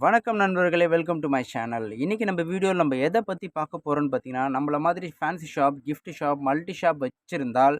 வணக்கம் நண்பர்களே welcome to my channel இன்றைக்கி நம்ம வீடியோவில் நம்ம எதை பற்றி பார்க்க போகிறோம்னு பார்த்தீங்கன்னா நம்மள மாதிரி fancy shop gift shop multi shop வச்சுருந்தால்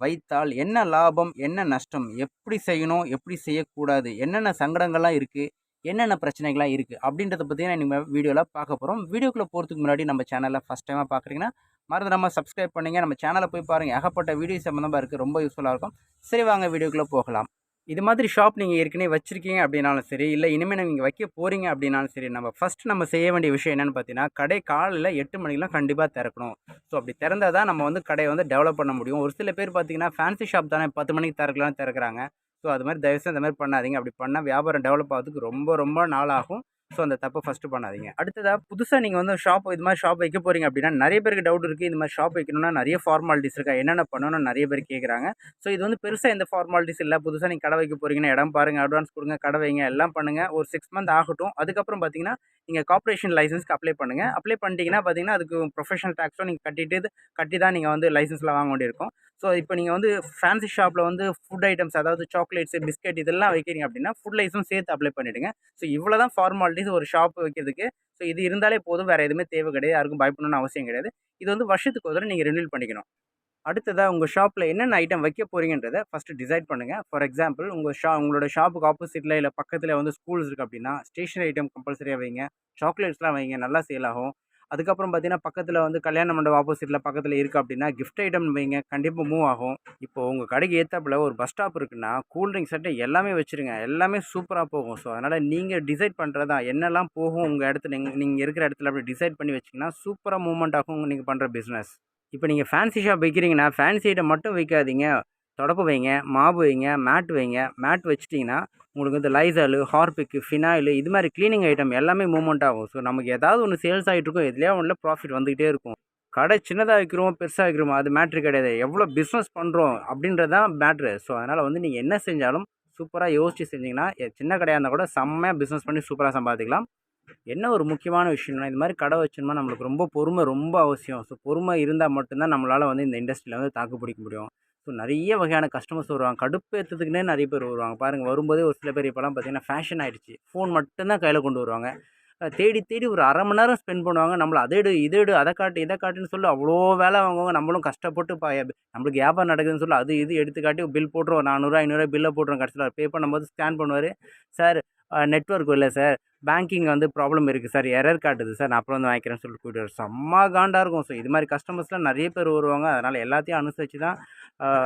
வைத்தால் என்ன லாபம் என்ன நஷ்டம் எப்படி செய்யணும் எப்படி செய்யக்கூடாது என்னென்ன சங்கடங்கள்லாம் இருக்குது என்னென்ன பிரச்சனைகள்லாம் இருக்குது அப்படின்றத பற்றி நான் நம்ம வீடியோவில் பார்க்க போகிறோம் வீடியோக்குள்ளே போகிறதுக்கு முன்னாடி நம்ம சேனலில் ஃபஸ்ட் டைமாக பார்க்குறீங்கன்னா மறந்துடாமல் சப்ஸ்கிரைப் பண்ணிங்க. நம்ம சேனலை போய் பாருங்கள் ஏகப்பட்ட வீடியோ சம்மந்தமாக இருக்குது ரொம்ப யூஸ்ஃபுல்லாக இருக்கும். சரி வாங்க வீடியோக்குள்ளே போகலாம். இது மாதிரி ஷாப் நீங்கள் ஏற்கனவே வச்சுருக்கீங்க அப்படின்னாலும் சரி இல்லை இனிமேல் நீங்கள் வைக்க போகிறீங்க அப்படின்னாலும் சரி நம்ம ஃபஸ்ட்டு நம்ம செய்ய வேண்டிய விஷயம் என்னென்னு பார்த்தீங்கன்னா கடை காலையில் எட்டு மணிக்கெலாம் கண்டிப்பாக திறக்கணும். ஸோ அப்படி திறந்தால் தான் நம்ம வந்து கடையை வந்து டெவலப் பண்ண முடியும். ஒரு சில பேர் பார்த்தீங்கன்னா ஃபேன்சி ஷாப் தானே பத்து மணிக்கு திறக்கலாம்னு திறக்கிறாங்க. ஸோ அது மாதிரி தயவுசெய்து அந்த மாதிரி பண்ணாதீங்க. அப்படி பண்ணால் வியாபாரம் டெவலப் ஆகிறதுக்கு ரொம்ப ரொம்ப நாள் ஆகும் ஸோ அந்த தப்பை ஃபஸ்ட்டு பண்ணாதீங்க. அடுத்ததாக புதுசாக நீங்கள் வந்து ஷாப் இது மாதிரி ஷாப் வைக்க போகிறீங்க அப்படின்னா நிறைய பேருக்கு டவுட் இருக்குது இந்த மாதிரி ஷாப் வைக்கணும்னா நிறைய ஃபார்மாலிட்டிஸ் இருக்கா? என்னென்ன பண்ணணும்னு நிறைய பேர் கேட்குறாங்க ஸோ இது வந்து பெருசாக எந்த ஃபார்மாலிட்டிஸ் இல்லை. புதுசாக நீங்கள் கடை வைக்க போகிறீங்கன்னா இடம் பாருங்கள் அட்வான்ஸ் கொடுங்க கடை வைங்க எல்லாம் பண்ணுங்கள் ஒரு சிக்ஸ் மந்த் ஆகட்டும். அதுக்கப்புறம் பார்த்தீங்கன்னா நீங்கள் கார்பரேஷன் லைசன்ஸ்க்கு அப்ளை பண்ணுங்கள் அப்ளை பண்ணிட்டீங்கன்னா பார்த்தீங்கன்னா அதுக்கு ப்ரொஃபஷனல் டேக்ஸும் நீங்கள் கட்டிட்டு கட்டி தான் நீங்கள் வந்து லைசன்ஸ்லாம் வாங்க வேண்டியிருக்கும். ஸோ இப்போ நீங்கள் வந்து ஃபேன்சி ஷாப்பில் வந்து ஃபுட் ஐட்டம்ஸ் அதாவது சாக்லேட்ஸ் பிஸ்கெட் இதெல்லாம் வைக்கிறீங்க அப்படின்னா ஃபுட் லைஸும் சேர்த்து அப்ளை பண்ணிவிடுங்க ஸோ இவ்வளோ தான் ஃபார்மாலிட்டிஸ் ஒரு ஷாப் வைக்கிறதுக்கு. ஸோ இது இருந்தாலே போதும். வேறு எதுவுமே தேவை கிடையாது. யாருக்கும் பயப்படணும்னு அவசியம் கிடையாது. இது வந்து வருஷத்துக்கு ஒரு தடவை நீங்கள் ரினியூல் பண்ணிக்கணும். அடுத்ததாக உங்கள் ஷாப்பில் என்னென்ன ஐட்டம் வைக்க போகிறீங்கன்றதை ஃபஸ்ட்டு டிசைட் பண்ணுங்கள் ஃபார் எக்ஸாம்பிள் உங்கள் ஷா உங்களோட ஷாப்புக்கு ஆப்போசிட்டில் இல்லை பக்கத்தில் வந்து ஸ்கூல்ஸ் இருக்குது அப்படின்னா ஸ்டேஷனரி ஐட்டம் கம்பல்சரியாக வைங்க. சாக்லேட்ஸ்லாம் வைங்க. நல்லா சேல் ஆகும். அதுக்கப்புறம் பார்த்தீங்கன்னா பக்கத்தில் வந்து கல்யாண மண்டபம் ஆப்போசிட்டில் பக்கத்தில் இருக்குது அப்படின்னா கிஃப்ட் ஐட்டம் வைங்க. கண்டிப்பாக மூவ் ஆகும். இப்போ உங்கள் கடைக்கு ஏற்றாப்புல ஒரு பஸ் ஸ்டாப் இருக்குன்னா கூல்ட்ரிங்க்ஸ் சட்டை எல்லாமே வச்சுருங்க. எல்லாமே சூப்பராக போகும். ஸோ அதனால் நீங்கள் டிசைட் பண்ணுறதா என்னெல்லாம் போகும் உங்கள் இடத்துல நீங்கள் நீங்கள் இருக்கிற இடத்துல அப்படி டிசைட் பண்ணி வச்சிங்கன்னா சூப்பராக மூவ்மெண்ட் ஆகும் நீங்கள் பண்ணுற பிஸ்னஸ் இப்போ நீங்கள் ஃபேன்சி ஷாப் வைக்கிறீங்கன்னா ஃபேன்சி ஐட்டம் மட்டும் வைக்காதீங்க. தொடப்பு வைங்க மாவு வைங்க மேட் வைங்க. மேட் வச்சிட்டிங்கன்னா உங்களுக்கு வந்து லைசாலு ஹார்பிக்கு ஃபினாயிலு இது மாதிரி க்ளீனிங் ஐட்டம் எல்லாமே மூவ்மெண்ட் ஆகும். ஸோ நமக்கு ஏதாவது ஒன்று சேல்ஸ் ஆகிட்டு இருக்கும். எதுலேயே ஒன்றில் ப்ராஃபிட் வந்துக்கிட்டே இருக்கும். கடை சின்னதாக வைக்கிறோம் பெருசாக வைக்கிறோமோ? அது மேட்ரு கிடையாது. எவ்வளோ பிஸ்னஸ் பண்ணுறோம் அப்படின்றது தான் மேட்ரு ஸோ அதனால் வந்து நீங்கள் என்ன செஞ்சாலும் சூப்பராக யோசிச்சு செஞ்சிங்கன்னா சின்ன கடையாக இருந்தால் கூட செம்மையாக பிஸ்னஸ் பண்ணி சூப்பராக சம்பாதிக்கலாம். என்ன ஒரு முக்கியமான விஷயம்னா இந்த மாதிரி கடை வச்சோம்னா நம்மளுக்கு ரொம்ப பொறுமை ரொம்ப அவசியம். ஸோ பொறுமை இருந்தால் மட்டும்தான் நம்மளால் வந்து இந்த இண்டஸ்ட்ரியில் வந்து தாக்கு பிடிக்க முடியும். ஸோ நிறைய வகையான கஸ்டமர்ஸ் வருவாங்க. கடுப்பேற்றதுக்குனே நிறைய பேர் வருவாங்க. பாருங்கள் வரும்போதே ஒரு சில பேர் இப்போலாம் பார்த்தீங்கன்னா ஃபேஷன் ஆயிடுச்சு. ஃபோன் மட்டும்தான் கையில் கொண்டு வருவாங்க. தேடி தேடி ஒரு அரை மணி நேரம் ஸ்பெண்ட் பண்ணுவாங்க. நம்மளை அதை எடு இதை எடு அதை காட்டு இதை காட்டுன்னு சொல்லி அவ்வளோ வேலை வாங்குவாங்க. நம்மளும் கஷ்டப்பட்டு பா நம்மளுக்கு வியாபாரம் நடக்குதுன்னு சொல்லி அது இது எடுத்து காட்டி பில் போட்டுருவோம். நானூறுரூவா ஐநூறுரூவா பில்லை போட்டுருவோம் கடைசியில். பே பண்ணும்போது ஸ்கேன் பண்ணுவார். சார் நெட்ஒர்க் இல்லை சார். பேங்கிங் வந்து ப்ராப்ளம் இருக்குது சார் எரர் காட்டுது சார் நான் அப்புறம் வந்து வாங்கிக்கிறேன்னு சொல்லிட்டு போயிட்டு செம்ம காண்டாக இருக்கும் ஸோ இது மாதிரி கஸ்டமர்ஸ்லாம் நிறைய பேர் வருவாங்க. அதனால் எல்லாத்தையும் அனுசரித்து தான்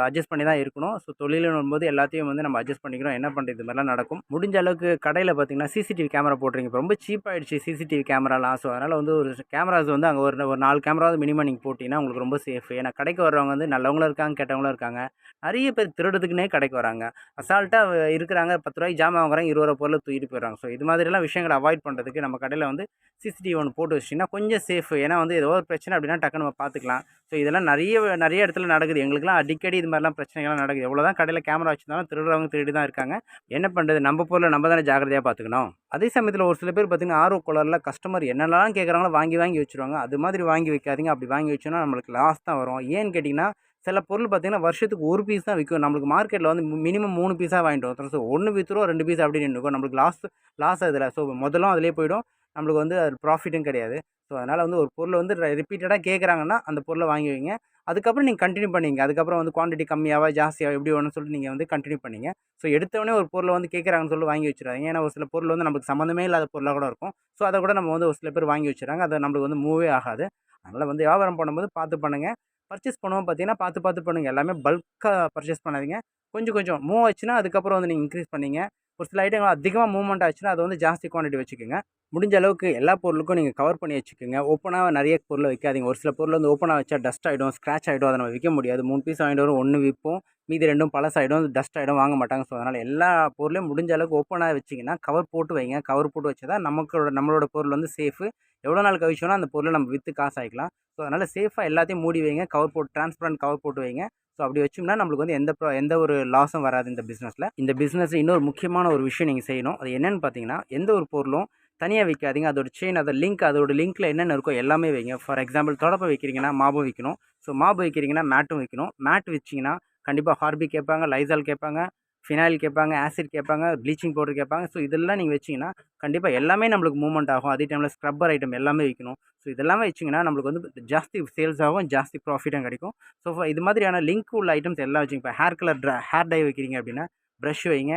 அட்ஜஸ்ட் பண்ணி தான் இருக்கணும். ஸோ தொழிலுன்னும் வரும்போது எல்லாத்தையும் வந்து நம்ம அட்ஜஸ்ட் பண்ணிக்கிறோம். என்ன பண்ணுறது இது மாதிரிலாம் நடக்கும். முடிஞ்ச அளவுக்கு கடையில் பார்த்தீங்கன்னா சிசிடிவி கேமரா போடுறீங்க இப்போ ரொம்ப சீப் ஆயிடுச்சு சிசிடிவி கேமராலாம் ஸோ அதனால் வந்து ஒரு கேமராஸ் வந்து அங்கே ஒரு ஒரு நாலு கேமராவது மினிமம் நீங்கள் போட்டிங்கன்னா உங்களுக்கு ரொம்ப சேஃப் ஏன்னா கடைக்கு வரவங்க வந்து நல்லவங்களும் இருக்காங்க கெட்டவங்களும் இருக்காங்க. நிறைய பேர் திருடுறதுக்குன்னே கடைக்கு வராங்க. அசால்ட்டாக இருக்கிறாங்க. பத்து ரூபாய்க்கு ஜாமான் வாங்குறாங்க. இருபது ரூபா பொருளை தூக்கிட்டு போயிடுறாங்க. ஸோ இது மாதிரிலாம் விஷயங்களை அவாய்ட் பண்ணுறதுக்கு நம்ம கடையில் வந்து சிசிடிவி ஒன்று போட்டு வச்சிங்கன்னா கொஞ்சம் சேஃப் ஏன்னா வந்து ஏதோ ஒரு பிரச்சனை அப்படின்னா டக்குன்னு நம்ம பார்த்துக்கலாம் ஸோ இதெல்லாம் நிறைய நிறைய இடத்துல நடக்குது. எங்களுக்குலாம் அடிக்கடி இது மாதிரிலாம் பிரச்சனைகள்லாம் நடக்குது. எவ்வளோ தான் கடையில் கேமரா வச்சுருந்தாலும் திருடுறவங்க திருடி தான் இருக்காங்க. என்ன பண்ணுறது நம்ம பொருளை நம்ம தானே ஜாக்கிரதையாக பார்த்துக்கணும் அதே சமயத்தில் ஒரு சில பேர் பார்த்தீங்கன்னா ஆர்வ கோளாறில் கஸ்டமர் என்னெல்லாம் கேட்குறாங்களோ வாங்கி வாங்கி வச்சுருவாங்க. அது மாதிரி வாங்கி வைக்காதீங்க. அப்படி வாங்கி வச்சோன்னா நம்மளுக்கு லாஸ் தான் வரும். ஏன்னு கேட்டிங்கன்னா சில பொருள் பார்த்தீங்கன்னா வருஷத்துக்கு ஒரு பீஸ் தான் விற்கும். நம்மளுக்கு மார்க்கெட்டில் வந்து மினிமம் மூணு பீஸாக வாங்கிட்டு வரோம். ஸோ ஒன்று விற்றுரும் ரெண்டு பீஸ் அப்படின்னு நின்றுக்கும் நம்மளுக்கு லாஸ் லாஸ் அதில் ஸோ முதலும் அதிலே போயிடும். நம்மளுக்கு வந்து அது ப்ராஃபிட்டும் கிடையாது. ஸோ அதனால் வந்து ஒரு பொருளை வந்து ரிப்பீட்டடாக கேட்குறாங்கன்னா அந்த பொருளை வாங்கி வைங்க. அதுக்கப்புறம் நீங்கள் கண்டினியூ பண்ணிங்க. அதுக்கப்புறம் வந்து குவான்டிட்டி கம்மியாவா ஜாஸ்தியாக எப்படி வேணும்னு சொல்லிட்டு நீங்கள் வந்து கண்டினியூ பண்ணிங்க. ஸோ எடுத்தவொடனே ஒரு பொருளை வந்து கேட்குறாங்கன்னு சொல்லி வாங்கி வச்சுருவாங்க ஏன்னா ஒரு சில பொருள் வந்து நமக்கு சம்மந்தமே இல்லாத பொருளாக கூட இருக்கும். ஸோ அதை கூட நம்ம வந்து ஒரு சில பேர் வாங்கி வச்சுறாங்க அதை நம்மளுக்கு வந்து மூவே ஆகாது. அதனால் வந்து வியாபாரம் பண்ணும்போது பார்த்து பண்ணுங்கள் பர்ச்சேஸ் பண்ணுவோம் பார்த்தீங்கன்னா பார்த்து பார்த்து பண்ணுங்கள் எல்லாமே பல்காக பர்ச்சேஸ் பண்ணாதீங்க. கொஞ்சம் கொஞ்சம் மூவ் ஆச்சுன்னா அதுக்கப்புறம் வந்து நீங்கள் இன்க்ரீஸ் பண்ணீங்க. ஒரு சில ஐட்டங்கள் அதிகமாக மூவ்மெண்ட் ஆச்சுன்னா அதை வந்து ஜாஸ்தி குவான்டிட்டி வச்சுக்கோங்க. முடிஞ்ச அளவுக்கு எல்லா பொருளுக்கும் நீங்கள் கவர் பண்ணி வச்சுக்கோங்க. ஓப்பனாக நிறைய பொருளை வைக்காதீங்க ஒரு சில பொருள் வந்து ஓப்பனாக வச்சா டஸ்ட் ஆகிடும் ஸ்க்ராச் ஆகிடும் அதை நம்ம விற்க முடியாது. மூணு பீஸ் வாங்கிட்டு வரும் ஒன்று விற்போம். மீதி ரெண்டும் பழசாயிடும் டஸ்ட் ஆகிடும் வாங்க மாட்டாங்க ஸோ அதனால் எல்லா பொருளையும் முடிஞ்ச அளவுக்கு ஓப்பனாக வச்சிங்கன்னா கவர் போட்டு வைங்க. கவர் போட்டு வச்சா தான் நமக்கு நம்மளோட பொருள் வந்து சேஃபு எவ்வளோ நாள் கழிச்சோன்னா அந்த பொருளை நம்ம விற்று காசு ஆகிக்கலாம் ஸோ அதனால் சேஃபாக எல்லாத்தையும் மூடி வைங்க. கவர் கவர் போட்டு டிரான்ஸ்பரண்ட் கவர் போட்டு வைங்க. ஸோ அப்படி வச்சோம்னா நம்மளுக்கு வந்து எந்த ப்ரா- எந்த ஒரு லாஸும் வராது இந்த பிஸ்னஸில் இந்த பிஸ்னஸ் இன்னொரு முக்கியமான ஒரு விஷயம் நீங்கள் செய்யணும். அது என்னென்னு பார்த்தீங்கன்னா எந்த ஒரு பொருளும் தனியாக விற்காதீங்க அதோட செயின் அதோட லிங்க் அதோட லிங்க்கில் என்னென்ன இருக்கோ எல்லாமே வைங்க. ஃபார் எக்ஸாம்பிள் தொடப்பம் வைக்கிறீங்கன்னா மாபம் விற்கணும் ஸோ மாபு வைக்கிறீங்கன்னா மேட்டும் விற்கணும் மேட் வச்சிங்கன்னா கண்டிப்பாக ஹார்பி கேட்பாங்க லைசால் கேட்பாங்க. ஃபினாயில் கேட்பாங்க ஆசிட் கேட்பாங்க ப்ளீச்சிங் பவுடர் கேட்பாங்க. ஸோ இதெல்லாம் நீங்கள் வச்சிங்கன்னா கண்டிப்பாக எல்லாமே நம்மளுக்கு மூவ்மெண்ட் ஆகும். அதே டைமில் ஸ்க்ரப்பர் ஐட்டம் எல்லாமே விற்கணும் ஸோ இதெல்லாமே வச்சிங்கன்னா நம்மளுக்கு வந்து ஜாஸ்தி சேல்ஸ் ஆகும் ஜாஸ்தி ப்ராஃபிட்டும் கிடைக்கும். ஸோ இது மாதிரியான லிங்க் உள்ள ஐட்டம்ஸ் எல்லாம் வச்சுங்க. இப்போ ஹேர் கலர் ட்ரா ஹேர் டை வைக்கிறீங்க அப்படின்னா ப்ரஷ் வைங்க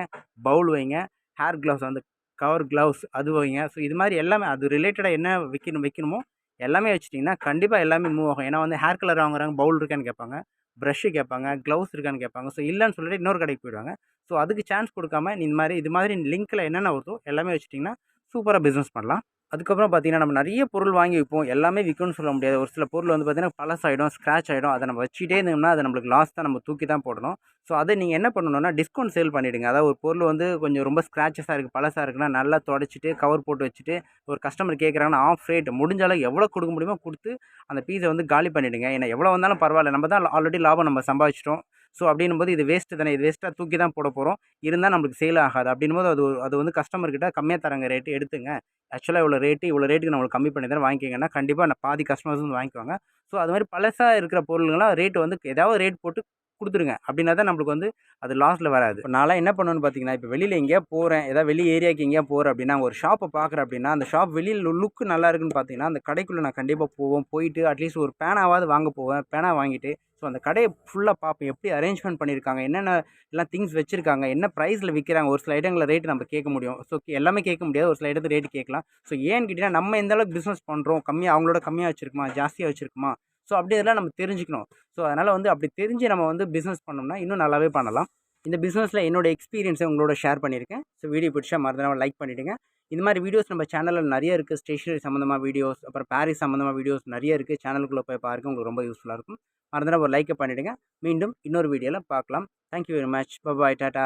பவுல் வைங்க ஹேர் க்ளவுஸ் வந்து கவர் க்ளவுஸ் அது வைங்க. ஸோ இது மாதிரி எல்லாமே அது ரிலேட்டடாக என்ன வைக்கணும் வைக்கணுமோ எல்லாமே வச்சுட்டிங்கன்னா கண்டிப்பாக எல்லாமே மூவ் ஆகும். ஏன்னா வந்து ஹேர் கலர் வாங்குறாங்க பவுல் இருக்கான்னு கேட்பாங்க ப்ரஷ்ஷு கேட்பாங்க க்ளவுஸ் இருக்கான்னு கேட்பாங்க. ஸோ இல்லைன்னு சொல்லிட்டு இன்னொரு கடைக்கு போயிடுவாங்க. ஸோ அதுக்கு சான்ஸ் கொடுக்காம நீ இந்த மாதிரி இது மாதிரி லிங்க்கில் என்னென்ன வருதோ எல்லாமே வச்சுட்டிங்கன்னா சூப்பராக பிஸ்னஸ் பண்ணலாம். அதுக்கப்புறம் பார்த்தீங்கன்னா நம்ம நிறைய பொருள் வாங்கி வைப்போம். எல்லாமே விற்கும்னு சொல்ல முடியாது. ஒரு சில பொருள் வந்து பார்த்தீங்கன்னா பழசாயிடும் ஸ்க்ராச் ஆகிடும் அதை நம்ம வச்சுட்டே இருந்தோம்னா அது நம்மளுக்கு லாஸ் தான் நம்ம தூக்கி தான் போடணும். ஸோ அதை நீங்கள் என்ன பண்ணணும்னா டிஸ்கவுண்ட் சேல் பண்ணிவிடுங்க அதாவது ஒரு பொருள் வந்து கொஞ்சம் ரொம்ப ஸ்க்ராச்சஸாக இருக்குது பழசாக இருக்குன்னா நல்லா தொடச்சிட்டு கவர் போட்டு வச்சுட்டு ஒரு கஸ்டமர் கேட்குறாங்கன்னா ஆஃப் ரேட் முடிஞ்ச எவ்வளோ கொடுக்க முடியுமோ கொடுத்து அந்த பீஸை வந்து காலி பண்ணிவிடுங்க ஏன்னா எவ்வளோ வந்தாலும் பரவாயில்ல. நம்ம தான் ஆல்ரெடி லாபம் நம்ம சம்பாதிச்சிட்டோம். ஸோ அப்படின்னும் போது இது வேஸ்ட்டு தானே இது வேஸ்ட்டாக தூக்கி தான் போட போகிறோம் இருந்தால் நம்மளுக்கு சேல் ஆகாது. அப்படின்னும் போது அது ஒரு- அது வந்து கஸ்டமர்கிட்ட கம்மியாக தராங்க ரேட்டு எடுத்துங்க. ஆக்சுவலாக இவ்வளோ ரேட்டு இவ்வளோ ரேட்டுக்கு நம்மளுக்கு கம்மி பண்ணி தரேன் வாங்கிக்கிங்கன்னா கண்டிப்பாக நான் பாதி கஸ்டமர்ஸ் வந்து வாங்கிக்குவாங்க. ஸோ அது மாதிரி பழசாக இருக்கிற பொருளுங்களாம் ரேட்டு வந்து ஏதாவது ரேட் போட்டு கொடுத்துருங்க. அப்படின்னா தான் நம்மளுக்கு வந்து அது லாஸில் வராது. இப்போ நான்லாம் என்ன பண்ணுவேன்னு பார்த்தீங்கன்னா இப்போ வெளியில் எங்கேயா போகிறேன் ஏதாவது வெளி ஏரியாவுக்கு எங்கேயா போகிறேன் அப்படின்னா ஒரு ஷாப்பை பார்க்குறேன் அப்படின்னா அந்த ஷாப் வெளியில் லுக்கு நல்லா இருக்குன்னு பார்த்தீங்கன்னா அந்த கடைக்குள்ளே நான் கண்டிப்பாக போவோம் போயிட்டு அட்லீஸ்ட் ஒரு பேனாவாவது வாங்க போவேன். பேனா வாங்கிட்டு ஸோ அந்த கடையை ஃபுல்லாக பார்ப்பேன். எப்படி அரேஞ்ச்மெண்ட் பண்ணியிருக்காங்க என்னென்ன எல்லாம் திங்ஸ் வச்சுருக்காங்க என்ன ப்ரைஸில் விற்கிறாங்க ஒரு சில ஐட்டங்களில் ரேட்டு நம்ம கேட்க முடியும். ஸோ எல்லாமே கேட்க முடியாது. ஒரு சில இடத்துல ரேட்டு கேட்கலாம். ஸோ ஏன்னு கேட்டிங்கன்னா நம்ம எந்த அளவுக்கு பிஸ்னஸ் பண்ணுறோம் கம்மியாக அவங்களோட கம்மியாக வச்சுருக்குமா? ஜாஸ்தியாக வச்சுருக்குமா? ஸோ அப்படி இதெல்லாம் நம்ம தெரிஞ்சுக்கணும். ஸோ அதனால் வந்து அப்படி தெரிஞ்சு நம்ம வந்து பிஸ்னஸ் பண்ணோம்னா இன்னும் நல்லாவே பண்ணலாம். இந்த பிஸ்னஸில் என்னோட எக்ஸ்பீரியன்ஸை உங்களோட ஷேர் பண்ணியிருக்கேன். ஸோ வீடியோ பிடிச்சா மறந்துடாமல் லைக் பண்ணிவிடுங்க இந்த மாதிரி வீடியோஸ் நம்ம சேனலில் நிறைய இருக்குது ஸ்டேஷனரி சம்மந்தமாக வீடியோஸ் அப்புறம் பாரிஸ் சம்மந்தமாக வீடியோஸ் நிறைய இருக்குது சேனலுக்குள்ளே போய் பாருங்க. உங்களுக்கு ரொம்ப யூஸ்ஃபுல்லாக இருக்கும். மறந்துடாமல் ஒரு லைக்கை பண்ணிவிடுங்க மீண்டும் இன்னொரு வீடியோவில் பார்க்கலாம். Thank you very much bye tata